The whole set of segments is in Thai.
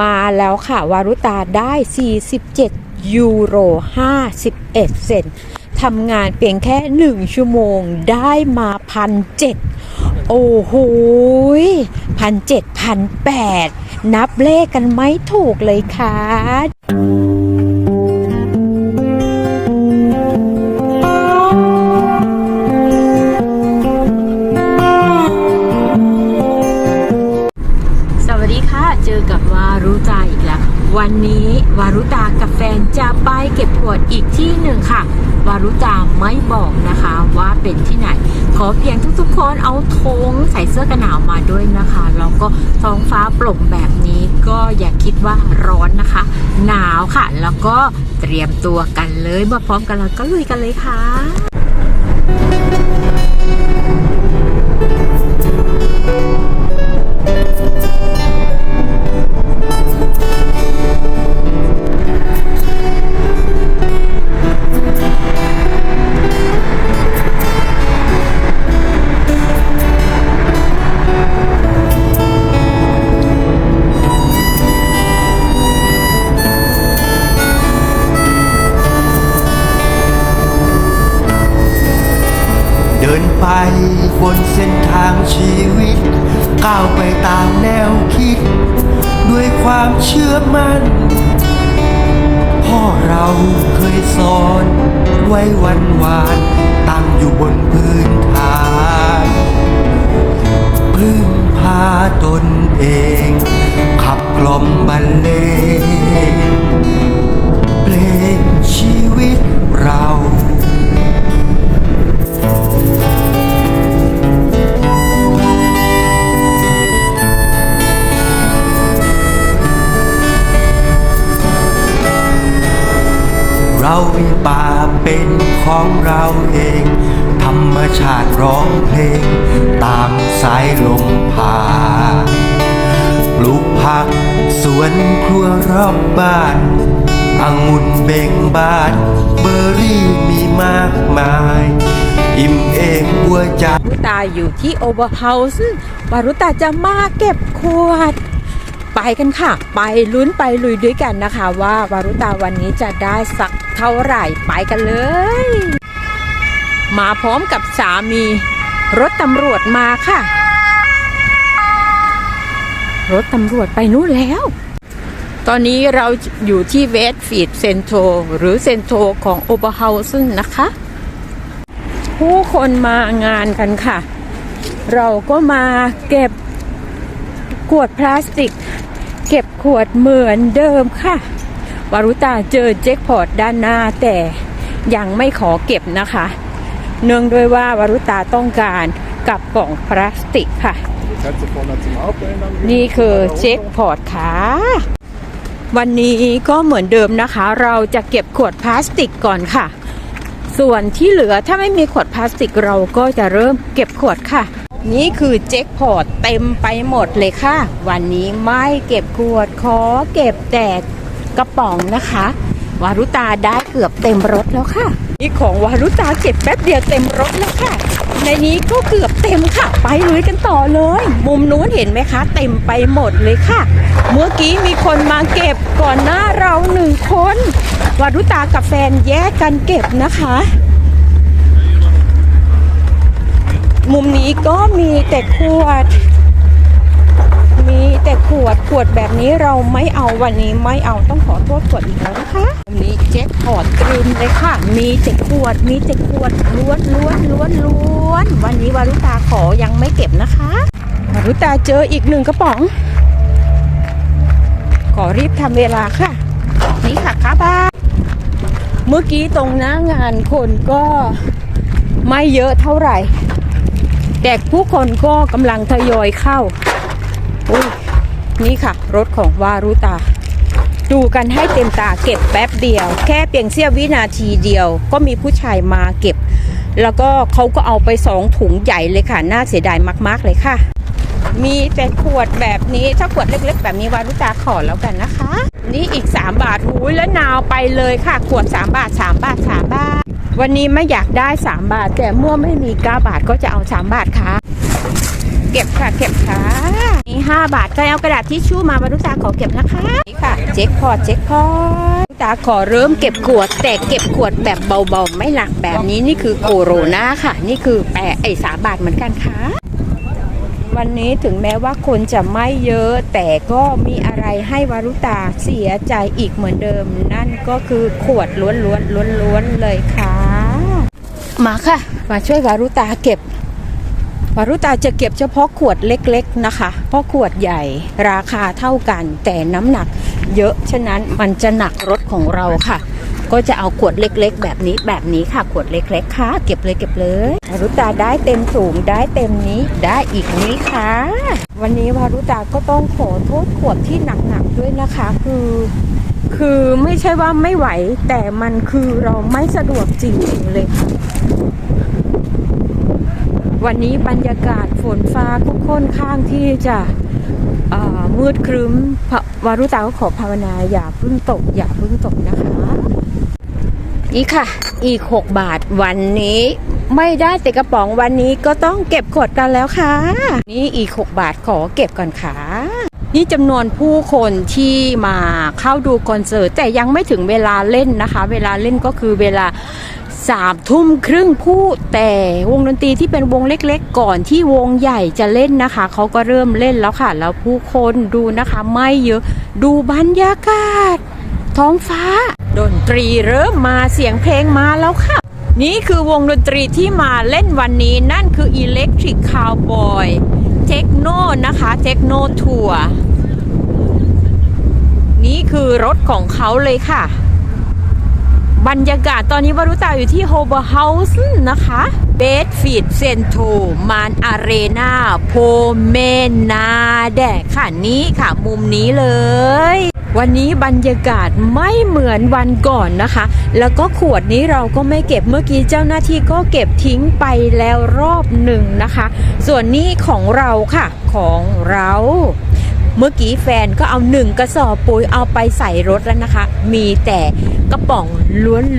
มาแล้วค่ะ วารุตาได้ 47 ยูโร 51 เซนทำงานเพียงแค่ 1 ชั่วโมงได้มาพันเจ็ดโอ้โหพันเจ็ดพันแปดนับเลขกันไม่ถูกเลยค่ะ วันนี้วารุตากับแฟนจะไปเก็บขวดอีกที่หนึ่งค่ะ วารุตาไม่บอกนะคะว่าเป็นที่ไหน ขอเพียงทุกๆคนเอาธงใส่เสื้อกันหนาวมาด้วยนะคะแล้วก็ท้องฟ้าโปร่งแบบนี้ก็อย่าคิดว่าร้อนนะคะ หนาวค่ะ แล้วก็เตรียมตัวกันเลยมาพร้อมกันแล้วก็ลุยกันเลยค่ะ นไปบนเส้นทางชีวิต ก้าวไปตามแนวคิด ด้วยความเชื่อมั่น พ่อเราเคยสอน ไว้วันวานตั้งอยู่บนพื้นฐานพึ่งพาตนเอง ขับกล่อมบรรเลงเพลงชีวิตเรา เรามีป่าเป็นของเราเอง ธรรมชาติร้องเพลง ตามสายลมพาปลูกผักสวนครัวรอบบ้านองุ่นเบ่งบานเบอร์รี่มีมากมาย อิ่มเองบัวใจวารุตาอยู่ที่โอเวอร์เฮาส์วารุตาจะมาเก็บขวดไปกันค่ะ ไปลุ้นไปลุยด้วยกันนะคะ ว่าวารุตาวันนี้จะได้สัก ท่าไหร่ไปกันเลย มาพร้อมกับสามี รถตำรวจมาค่ะ รถตำรวจไปนู่นแล้ว ตอนนี้เราอยู่ที่เวสฟีดเซนโตหรือเซนโตของโอเวอร์เฮาส์นะคะ ผู้คนมางานกันค่ะ เราก็มาเก็บขวดพลาสติก เก็บขวดเหมือนเดิมค่ะ วารุตาเจอแจ็คพอตด้านหน้าแต่ยังไม่ขอเก็บนะคะ เนื่องด้วยว่าวารุตาต้องการกับกล่องพลาสติกค่ะ นี่คือเจ็คพอตค่ะ วันนี้ก็เหมือนเดิมนะคะ เราจะเก็บขวดพลาสติกก่อนค่ะ ส่วนที่เหลือถ้าไม่มีขวดพลาสติกเราก็จะเริ่มเก็บขวดค่ะ นี่คือเจ็คพอตเต็มไปหมดเลยค่ะ วันนี้ไม่เก็บขวดขอเก็บแต่ กระป๋องนะคะ วารุตาได้เกือบเต็มรถแล้วค่ะ นี่ของวารุตาเก็บแป๊บเดียวเต็มรถแล้วค่ะ ในนี้ก็เกือบเต็มค่ะ ไปลุยกันต่อเลย มุมนู้นเห็นไหมคะ เต็มไปหมดเลยค่ะ เมื่อกี้มีคนมาเก็บก่อนหน้าเราหนึ่งคนวารุตากับแฟนแยกกันเก็บนะคะมุมนี้ก็มีแต่ขวด แต่ขวดขวดแบบนี้เราไม่เอาวันนี้ไม่เอาต้องขอโทษขวดอีกแล้วนะคะมุมนี้เจ็คพอร์ตรึมเลยค่ะ มีแต่ขวด มีแต่ขวดล้วนล้วนล้วนล้วน วันนี้วารุตาขอยังไม่เก็บนะคะวารุตาเจออีกหนึ่งกระป๋อง ขอรีบทำเวลาค่ะ นี่ค่ะครับบ้าเมื่อกี้ตรงหน้างานคนก็ไม่เยอะเท่าไหร่แต่ผู้คนก็กำลังทยอยเข้า นี่ค่ะ รถของวารุตา ดูกันให้เต็มตาเก็บแป๊บเดียว แค่เพียงเสี้ยววินาทีเดียว ก็มีผู้ชายมาเก็บ แล้วก็เขาก็เอาไปสองถุงใหญ่เลยค่ะ น่าเสียดายมาก ๆ เลยค่ะ มีแต่ขวดแบบนี้ถ้าขวดเล็ก ๆ แบบนี้วารุตาขอแล้วกันนะคะ นี่อีก 3 บาทหูยแล้วนาวไปเลยค่ะ ขวด 3 บาท 3 บาท 3 บาท วันนี้ไม่อยากได้ 3 บาท แต่เมื่อไม่มี 9 บาทก็จะเอา 3 บาทค่ะ เก็บค่ะ เก็บค่ะนี่5บาทก็เอากระดาษทิชชู่มาวารุตาขอเก็บนะคะเจ็คพอตเจ็คพอตตาขอเริ่มเก็บขวด แต่เก็บขวดแบบเบาๆ ไม่หนักแบบนี้นี่คือโคโรนาค่ะ นี่คือแปะไอ้สาบาทเหมือนกันค่ะ วันนี้ถึงแม้ว่าคนจะไม่เยอะ แต่ก็มีอะไรให้วารุตาเสียใจอีกเหมือนเดิม นั่นก็คือขวดล้วนๆล้วนๆเลยค่ะ มาค่ะ มาช่วยวารุตาเก็บ วารุตาจะเก็บเฉพาะขวดเล็กๆนะคะ เพราะขวดใหญ่ราคาเท่ากัน แต่น้ำหนักเยอะ ฉะนั้นมันจะหนักรถของเราค่ะ ก็จะเอาขวดเล็กๆ แบบนี้แบบนี้ค่ะ ขวดเล็ก ๆ ค่ะ เก็บเลยเก็บเลยวารุตาได้เต็มสูงได้เต็มนี้ได้อีกนี้ค่ะ วันนี้วารุตาก็ต้องขอโทษขวดที่หนักๆด้วยนะคะ คือคือไม่ใช่ว่าไม่ไหวแต่มันคือเราไม่สะดวกจริงๆเลยค่ะ วันนี้บรรยากาศฝนฟ้าก็ค่อนข้างที่จะมืดครึ้มวารุตาก็ขอภาวนาอย่าเพิ่งตก อย่าเพิ่งตกนะคะ นี่ค่ะ อีก 6 บาทวันนี้ ไม่ได้แต่กระป๋องวันนี้ก็ต้องเก็บขวดกันแล้วค่ะ นี่อีก 6 บาทขอเก็บก่อนค่ะ นี่จำนวนผู้คนที่มาเข้าดูคอนเสิร์ตแต่ยังไม่ถึงเวลาเล่นนะคะ เวลาเล่นก็คือเวลา สามทุ่มครึ่งผู้แต่วงดนตรีที่เป็นวงเล็กๆ ก่อนที่วงใหญ่จะเล่นนะคะ เขาก็เริ่มเล่นแล้วค่ะ แล้วผู้คนดูนะคะไม่เยอะดูบรรยากาศ ท้องฟ้า ดนตรีเริ่มมาเสียงเพลงมาแล้วค่ะ นี่คือวงดนตรีที่มาเล่นวันนี้นั่นคือ Electric Cowboy Techno นะคะ Techno Tour นี่คือรถของเขาเลยค่ะ บรรยากาศตอนนี้วารุตาอยู่ที่โฮเบอร์เฮาส์นะคะเบสฟีดเซนโทมานอารีนาโพเมนาแดกค่ะนี้ค่ะ มุมนี้เลย วันนี้บรรยากาศไม่เหมือนวันก่อนนะคะ แล้วก็ขวดนี้เราก็ไม่เก็บเมื่อกี้เจ้าหน้าที่ก็เก็บทิ้งไปแล้วรอบหนึ่งนะคะ ส่วนนี้ของเราค่ะของเรา เมื่อกี้แฟนก็เอาหนึ่งกระสอบปุ๋ยเอาไปใส่รถแล้วนะคะ มีแต่กระป๋อง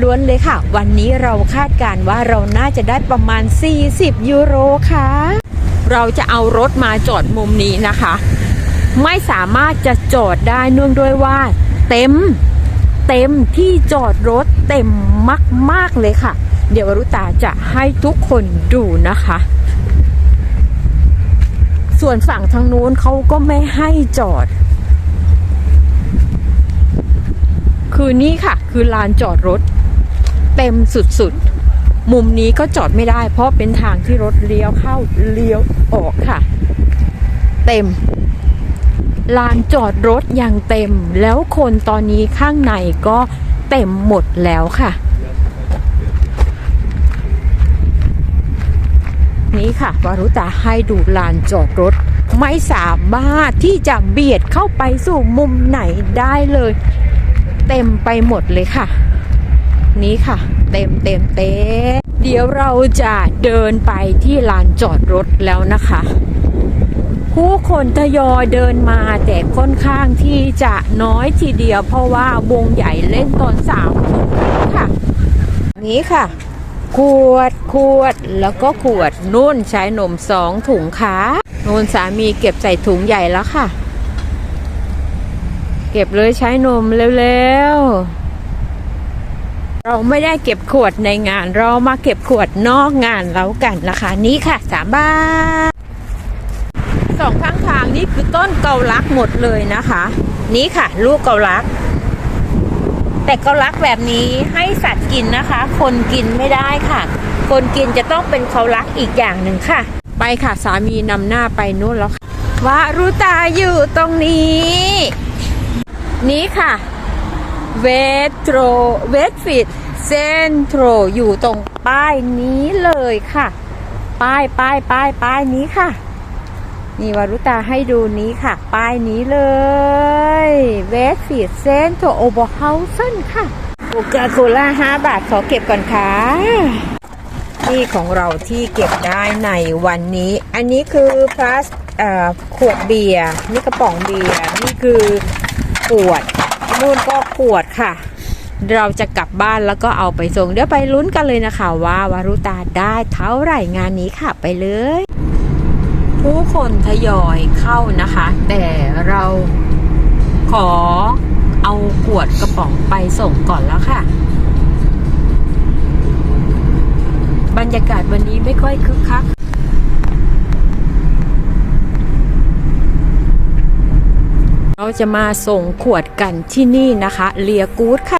ล้วนๆเลยค่ะ วันนี้เราคาดการณ์ว่าเราน่าจะได้ประมาณ 40 ยูโรค่ะ เราจะเอารถมาจอดมุมนี้นะคะ ไม่สามารถจะจอดได้เนื่องด้วยว่า เต็มเต็มที่จอดรถเต็มมาก ๆ เลยค่ะ เดี๋ยววรุตาจะให้ทุกคนดูนะคะ ส่วนฝั่งทางนู้นเขาก็ไม่ให้จอด คือนี่ค่ะ คือลานจอดรถ เต็มสุดๆ มุมนี้ก็จอดไม่ได้ เพราะเป็นทางที่รถเลี้ยวเข้าเลี้ยวออกค่ะ เต็ม ลานจอดรถอย่างเต็ม แล้วคนตอนนี้ข้างในก็เต็มหมดแล้วค่ะ นี้ค่ะวารุตาให้ดูลานจอดรถ ไม่สามารถที่จะเบียดเข้าไปสู่มุมไหนได้เลย เต็มไปหมดเลยค่ะ นี้ค่ะ เต็มเต็มเต็มเดี๋ยวเราจะเดินไปที่ลานจอดรถแล้วนะคะ ผู้คนทยอยเดินมาแต่ค่อนข้างที่จะน้อยทีเดียวเพราะว่าวงใหญ่เล่นตอนสามทุ่มค่ะ นี้ค่ะขวด วดแล้วก็ขวดนุ่นใช้นมสองถุงค่ะนูนสามีเก็บใส่ถุงใหญ่แล้วค่ะ เก็บเลยใช้นมเร็วๆเราไม่ได้เก็บขวดในงานเรามาเก็บขวดนอกงานแล้วกันนะคะ นี่ค่ะสามบาทสองข้างทางนี่คือต้นเกาลักหมดเลยนะคะ นี่ค่ะ ลูกเกาลักแต่เกาลักแบบนี้ให้สัตว์กินนะคะ คนกินไม่ได้ค่ะ คนกินจะต้องเป็นเกาลักอีกอย่างหนึ่งค่ะ ไปค่ะสามีนำหน้าไปนู่นแล้วค่ะวารุตาอยู่ตรงนี้ นี้ค่ะเวทโรเวทฟิตเซนโทรอยู่ตรงป้ายนี้เลยค่ะ ป้ายป้ายป้ายป้ายนี้ค่ะนี่วารุตาให้ดูนี้ค่ะ ป้ายนี้เลยเวสฟีดเซนโตโอเบอร์เฮาเซนค่ะโอคาโคล่าห้าบาทขอเก็บก่อนค่ะ นี่ของเราที่เก็บได้ในวันนี้ อันนี้คือพลาสขวดเบียร์นี่กระป๋องเบียร์นี่คือขวดนู่นก็ขวดค่ะ เราจะกลับบ้านแล้วก็เอาไปส่ง เดี๋ยวไปลุ้นกันเลยนะคะ ว่าวารุตาได้เท่าไหร่งานนี้ค่ะไปเลย ผู้คนทยอยเข้านะคะ แต่เราขอเอาขวดกระป๋องไปส่งก่อนแล้วค่ะ บรรยากาศวันนี้ไม่ค่อยคึกคักเราจะมาส่งขวดกันที่นี่นะคะ เลียกูดค่ะ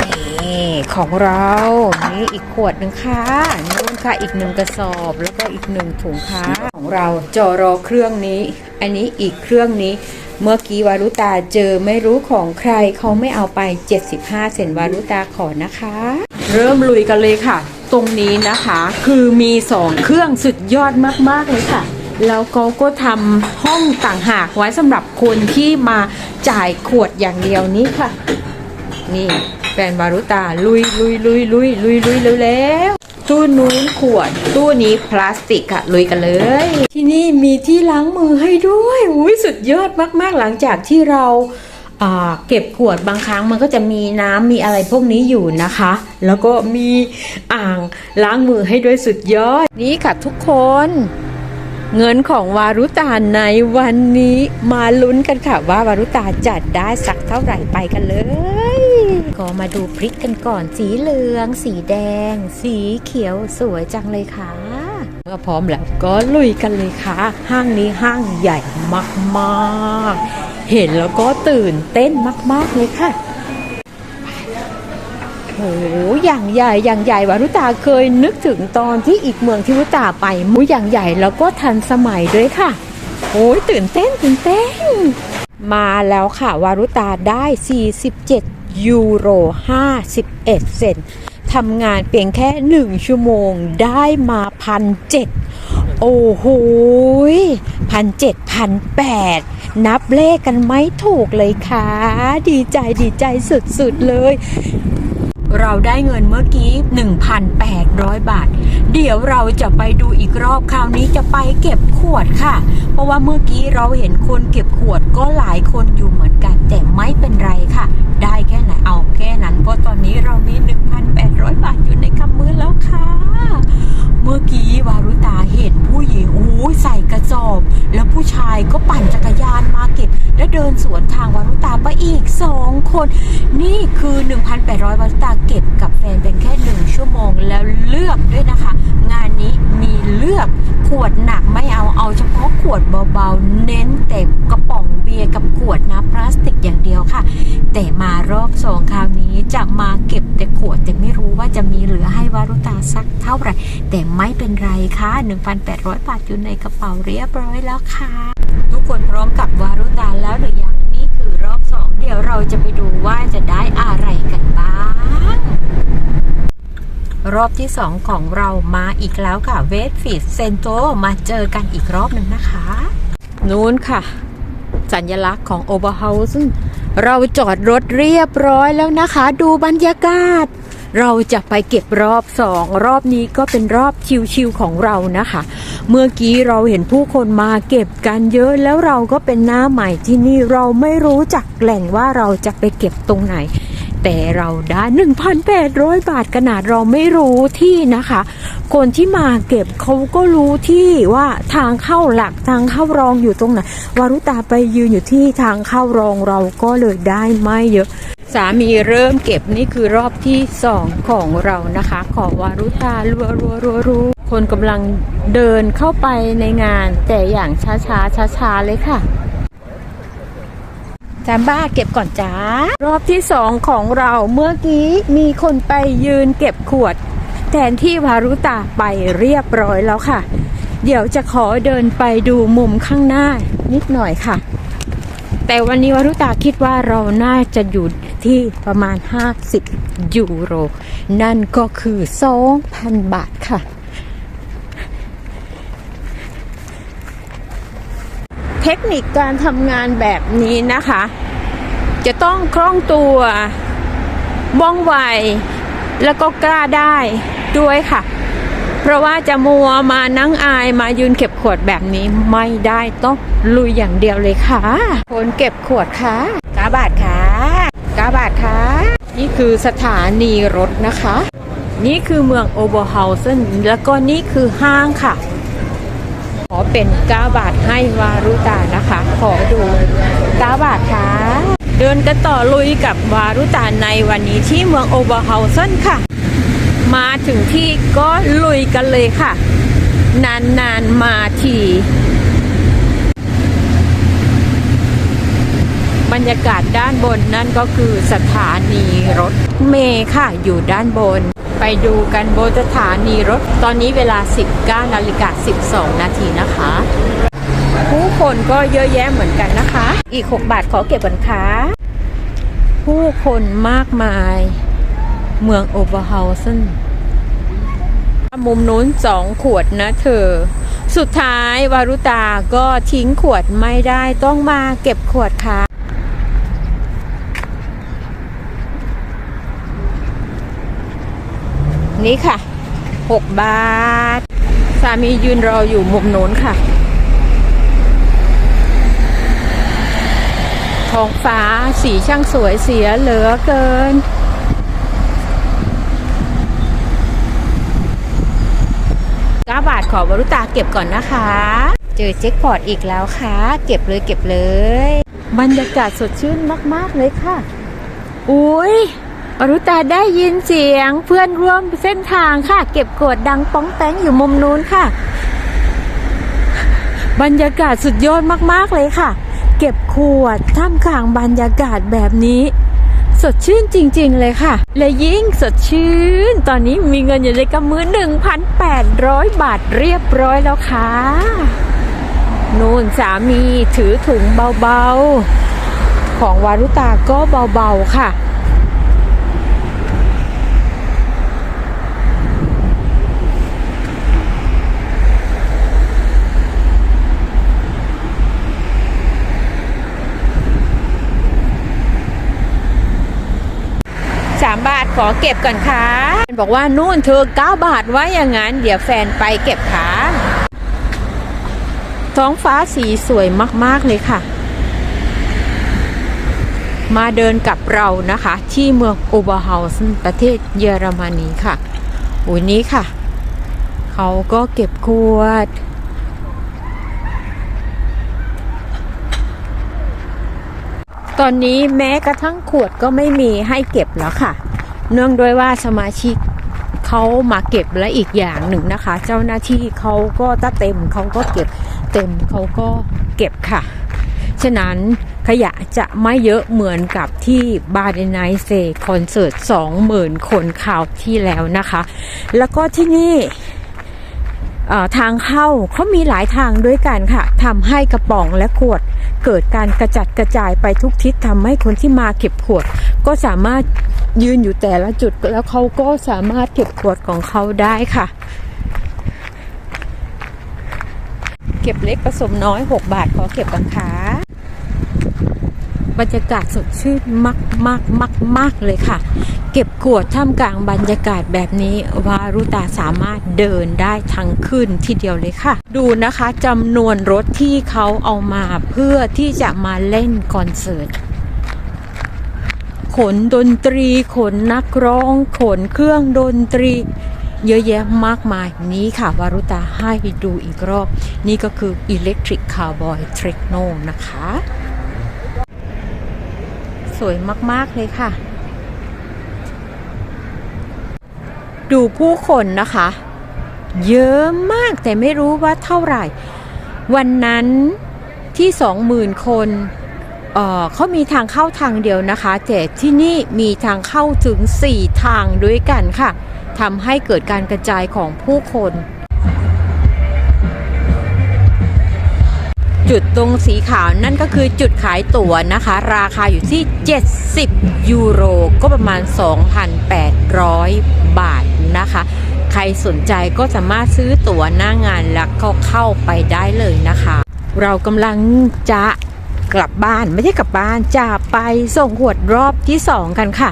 นี่ของเรานี่อีกขวดหนึ่งค่ะนู่นค่ะอีกหนึ่งกระสอบแล้วก็อีกหนึ่งถุงค่ะของเราจอรอเครื่องนี้ อันนี้อีกเครื่องนี้ เมื่อกี้วารุตาเจอไม่รู้ของใครเขาไม่เอาไป 75 เซนวารุตาขอนะคะ เริ่มลุยกันเลยค่ะ ตรงนี้นะคะ คือมีสองเครื่องสุดยอดมาก ๆ เลยค่ะแล้วเขาก็ทำห้องต่างหากไว้สำหรับคนที่มาจ่ายขวดอย่างเดียวนี้ค่ะ นี่แฟนวารุตาลุยลุยลุยลุยลุยลุยเร็ว ตู้นู้นขวด ตู้นี้พลาสติกอะลุยกันเลย ที่นี่มีที่ล้างมือให้ด้วยอุ้ยสุดยอดมาก ๆ หลังจากที่เราอ่าเก็บขวดบางครั้งมันก็จะมีน้ำมีอะไรพวกนี้อยู่นะคะ แล้วก็มีอ่างล้างมือให้ด้วยสุดยอด นี่ค่ะทุกคน เงินของวารุตาในวันนี้มาลุ้นกันค่ะว่าวารุตาจัดได้สักเท่าไหร่ไปกันเลย ก็มาดูพริกกันก่อนสีเหลือง สีแดง สีเขียวสวยจังเลยค่ะเมื่อพร้อมแล้วก็ลุยกันเลยค่ะ ห้างนี้ห้างใหญ่มากๆ เห็นแล้วก็ตื่นเต้นมากๆเลยค่ะ โอ้อย่างใหญ่อย่างใหญ่วารุตาเคยนึกถึงตอนที่อีกเมืองที่วารุตาไปมูอย่างใหญ่แล้วก็ทันสมัยด้วยค่ะ โอ้ยตื่นเต้นตื่นเต้น มาแล้วค่ะวารุตาได้ 47 ยูโร 51 เซนต์ทำงานเพียงแค่ 1 ชั่วโมงได้มาพันเจ็ดโอ้โหพันเจ็ดพันแปดนับเลขกันไม่ถูกเลยค่ะ ดีใจดีใจสุดๆเลย เราได้เงินเมื่อกี้ 1,800 บาท เดี๋ยวเราจะไปดูอีกรอบคราวนี้จะไปเก็บขวดค่ะ เพราะว่าเมื่อกี้เราเห็นคนเก็บขวดก็หลายคนอยู่เหมือนกัน แต่ไม่เป็นไรค่ะ ได้แค่ไหนเอาแค่นั้นเพราะตอนนี้เรามี 1,800 บาทอยู่ในกำมือแล้วค่ะ เมื่อกี้วารุตาเห็นผู้หญิงโอ้ยใส่กระสอบ แล้วผู้ชายก็ปั่นจักรยาน เดินสวนทางวารุตาไปอีกสองคน นี่คือ 1,800 วารุตาเก็บกับแฟนเป็นแค่หนึ่งชั่วโมงแล้วเลือกด้วยนะคะ งานนี้มีเลือกขวดหนักไม่เอาเอาเฉพาะขวดเบาๆ เน้นแต่กระป๋องเบียร์กับขวดน้ำพลาสติกอย่างเดียวค่ะ แต่มารอบสองคราวนี้จะมาเก็บแต่ขวดแต่ไม่รู้ว่าจะมีเหลือให้วารุตาสักเท่าไหร่ แต่ไม่เป็นไรค่ะ 1,800 บาทอยู่ในกระเป๋าเรียบร้อยแล้วค่ะ ทุกคนพร้อมกับวารุตาแล้วรือยังนี่คือรอบสองเดี๋ยวเราจะไปดูว่าจะได้อะไรกันบ้าง รอบที่สองของเรามาอีกแล้วค่ะเวสฟิดเซนโตมาเจอกันอีกรอบหนึ่งนะคะ นู้นค่ะ สัญลักษณ์ของโอเบอร์เฮาส์เราจอดรถเรียบร้อยแล้วนะคะ ดูบรรยากาศ เราจะไปเก็บรอบสองรอบนี้ก็เป็นรอบชิวๆของเรานะคะ เมื่อกี้เราเห็นผู้คนมาเก็บกันเยอะแล้วเราก็เป็นหน้าใหม่ที่นี่เราไม่รู้จักแหล่งว่าเราจะไปเก็บตรงไหน แต่เราได้ 1,800 บาทขนาดเราไม่รู้ที่นะคะ คนที่มาเก็บเขาก็รู้ที่ว่าทางเข้าหลักทางเข้ารองอยู่ตรงไหนวารุตาไปยืนอยู่ที่ทางเข้ารองเราก็เลยได้ไม่เยอะสามีเริ่มเก็บนี่คือรอบที่สองของเรานะคะ ของวารุตารัวรัวรัวรัวคนกำลังเดินเข้าไปในงาน แต่อย่างช้าช้าช้าช้าเลยค่ะ จามบ้าเก็บก่อนจ้ารอบที่สองของเราเมื่อกี้มีคนไปยืนเก็บขวด แทนที่วารุตาไปเรียบร้อยแล้วค่ะ เดี๋ยวจะขอเดินไปดูมุมข้างหน้านิดหน่อยค่ะ แต่วันนี้วารุตาคิดว่าเราน่าจะอยู่ที่ประมาณ 50 ยูโร นั่นก็คือ 2,000 บาทค่ะ เทคนิคการทำงานแบบนี้นะคะ จะต้องคล่องตัวว่องไวแล้วก็กล้าได้ด้วยค่ะ เพราะว่าจะมัวมานั่งอายมายืนเก็บขวดแบบนี้ไม่ได้ต้องลุยอย่างเดียวเลยค่ะ คนเก็บขวดค่ะกาบาทค่ะกาบาทค่ะ นี่คือสถานีรถนะคะ นี่คือเมืองโอเบอร์เฮาเซนแล้วก็นี่คือห้างค่ะ ขอเป็น 9 บาทให้วารุตานะคะ ขอดู 9 บาทค่ะ เดินกันต่อลุยกับวารุตาในวันนี้ที่เมืองโอเบอร์เฮาเซนค่ะ มาถึงที่ก็ลุยกันเลยค่ะ นานๆมาทีบรรยากาศด้านบนนั่นก็คือสถานีรถเมล์ค่ะอยู่ด้านบน ไปดูกันบนสถานีรถ ตอนนี้เวลา 19นาฬิกา12 นาทีนะคะ ผู้คนก็เยอะแยะเหมือนกันนะคะ อีก 6 บาทขอเก็บก่อนค่ะผู้คนมากมาย เมืองโอเวอร์เฮาเซนมุมนู้นสองขวดนะเธอ สุดท้ายวารุตาก็ทิ้งขวดไม่ได้ต้องมาเก็บขวดค่ะ นี่ค่ะ 6 บาท สามียืนรออยู่มุมโน้นค่ะ ท้องฟ้าสีช่างสวยเสียเหลือเกิน9บาทขอบรุตาเก็บก่อนนะคะ เจอเจ็คพอตอีกแล้วค่ะ เก็บเลยเก็บเลย บรรยากาศสดชื่นมาก ๆ เลยค่ะ อุ้ย อรุตาได้ยินเสียงเพื่อนร่วมเส้นทางค่ะ เก็บกดดังป้องแตงอยู่มุมนู้นค่ะ บรรยากาศสุดยอดมากๆเลยค่ะ เก็บขวดท่ามกลางบรรยากาศแบบนี้ สดชื่นจริง ๆ เลยค่ะ และยิ่งสดชื่น ตอนนี้มีเงินอยู่ในกำมือ 1,800 บาทเรียบร้อยแล้วค่ะนู่นสามีถือถุงเบาๆ ของวารุตาก็เบาๆค่ะ สามบาท ขอเก็บก่อนค่ะบอกว่านู่นเธอเก้าบาทว่าอย่างนั้น เดี๋ยวแฟนไปเก็บค่ะท้องฟ้าสีสวยมาก ๆ เลยค่ะ มาเดินกับเรานะคะ ที่เมืองโอเบอร์เฮาส์ประเทศเยอรมนีค่ะอุ้ยนี้ค่ะ เขาก็เก็บขวดตอนนี้แม้กระทั่งขวดก็ไม่มีให้เก็บแล้วค่ะ เนื่องด้วยว่าสมาชิกเขามาเก็บและอีกอย่างหนึ่งนะคะ เจ้าหน้าที่เขาก็ถ้าเต็มเขาก็เก็บเต็มเขาก็เก็บค่ะ ฉะนั้นขยะจะไม่เยอะเหมือนกับที่บาร์เดนไนเซคอนเสิร์ต20,000 คนข่าวที่แล้วนะคะ แล้วก็ที่นี่ทางเข้าเขามีหลายทางด้วยกันค่ะทำให้กระป๋องและขวด เกิดการกระจัดกระจายไปทุกทิศทำให้คนที่มาเก็บขวด ก็สามารถ ยืนอยู่แต่ละจุดแล้วเขาก็สามารถเก็บขวดของเขาได้ค่ะ เก็บเล็กผสมน้อย 6 บาทขอเก็บกันค่ะบรรยากาศสดชื่นมากมากมากมากเลยค่ะ เก็บขวดท่ามกลางบรรยากาศแบบนี้วารุตาสามารถเดินได้ทั้งคืนทีเดียวเลยค่ะ ดูนะคะจำนวนรถที่เขาเอามาเพื่อที่จะมาเล่นคอนเสิร์ต ขนดนตรี ขนนักร้อง ขนเครื่องดนตรี เยอะแยะมากมายนี้ค่ะวารุตาให้ดูอีกรอบ นี่ก็คือ Electric Cowboy Techno นะคะ สวยมาก ๆ เลยค่ะ ดูผู้คนนะคะ เยอะมากแต่ไม่รู้ว่าเท่าไหร่ วันนั้นที่สองหมื่นคน เขามีทางเข้าทางเดียวนะคะแต่ที่นี่มีทางเข้าถึง 4 ทางด้วยกันค่ะทำให้เกิดการกระจายของผู้คน จุดตรงสีขาวนั่นก็คือจุดขายตั๋วนะคะ ราคาอยู่ที่ 70 ยูโร ก็ประมาณ 2,800 บาทนะคะ ใครสนใจก็สามารถซื้อตั๋วหน้างานแล้วก็เข้าไปได้เลยนะคะ เรากำลังจะ กลับบ้านไม่ใช่กลับบ้านจะไปส่งขวดรอบที่2กันค่ะ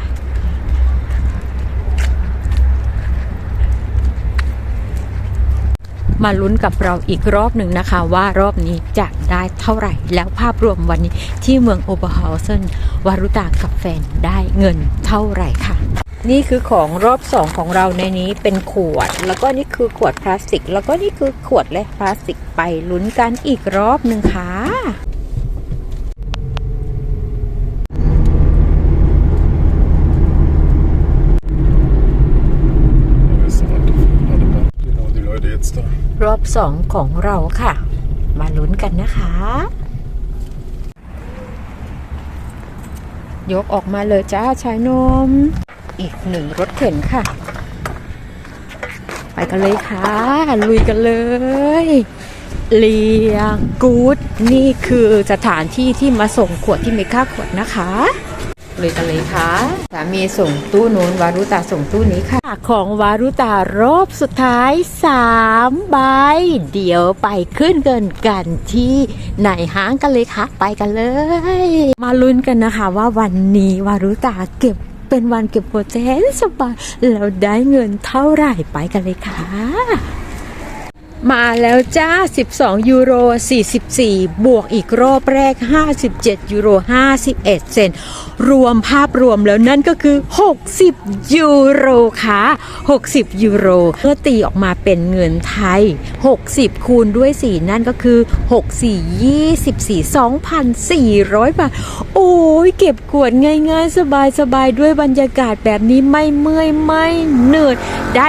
มาลุ้นกับเราอีกรอบหนึ่งนะคะ ว่ารอบนี้จะได้เท่าไหร่ แล้วภาพรวมวันนี้ที่เมืองโอเบอร์เฮาเซนวารุตากับแฟนได้เงินเท่าไหร่ค่ะนี่คือของรอบสองของเราในนี้เป็นขวด แล้วก็นี่คือขวดพลาสติก แล้วก็นี่คือขวดและพลาสติกไปลุ้นกันอีกรอบหนึ่งค่ะ รอบสองของเราค่ะ มาลุ้นกันนะคะ ยกออกมาเลยจ้าชายนม อีกหนึ่งรถเข็นค่ะ ไปกันเลยค่ะ ลุยกันเลยเลียกูดนี่คือสถานที่ที่มาส่งขวดที่ไม่ค่าขวดนะคะ เลยกันเลยค่ะ สามีส่งตู้นู้นวารุตาส่งตู้นี้ค่ะ ของวารุตารอบสุดท้าย 3 ใบ เดี๋ยวไปขึ้นเงินกันที่ไหนห้างกันเลยค่ะ ไปกันเลย มาลุ้นกันนะคะว่าวันนี้วารุตาเก็บเป็นวันเก็บหัวใจสบายแล้วได้เงินเท่าไหร่ไปกันเลยค่ะ มาแล้วจ้า 12 ยูโร 44 บวกอีกรอบแรก 57 ยูโร 51 เซน รวมภาพรวมแล้วนั่นก็คือ 60 ยูโรค่ะ 60 ยูโรเมื่อตีออกมาเป็นเงินไทย 60 คูณด้วย 4 นั่นก็คือ 64 24 2,400 บาท โอ้ยเก็บกวดง่ายๆ สบายๆ ด้วยบรรยากาศแบบนี้ไม่เมื่อยไม่เหนื่อยได้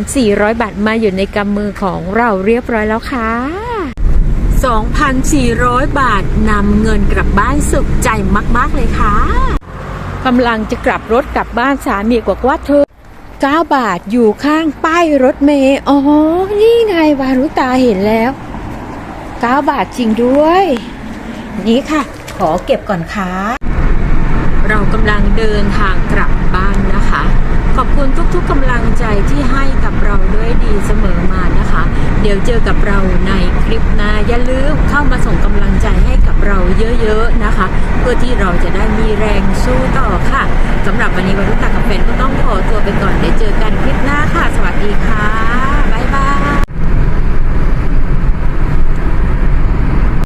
2,400 บาทมาอยู่ในกำมือของเราเรียบร้อยแล้วค่ะ 2,400 บาทนำเงินกลับบ้านสุขใจมาก ๆ เลยค่ะกำลังจะกลับรถกลับบ้านสามีบอกว่าเธอ 9 บาทอยู่ข้างป้ายรถเมย์อ๋อ นี่ไงวารุตาเห็นแล้ว 9 บาทจริงด้วย นี่ค่ะ ขอเก็บก่อนค่ะ เรากำลังเดินทางกลับ ขอบคุณทุกๆกำลังใจที่ให้กับเราด้วยดีเสมอมานะคะ เดี๋ยวเจอกับเราในคลิปหน้าอย่าลืมเข้ามาส่งกำลังใจให้กับเราเยอะๆนะคะ เพื่อที่เราจะได้มีแรงสู้ต่อค่ะสำหรับวันนี้วรุตากับแฟนก็ต้องขอตัวไปก่อนเดี๋ยวเจอกันคลิปหน้าค่ะ สวัสดีค่ะ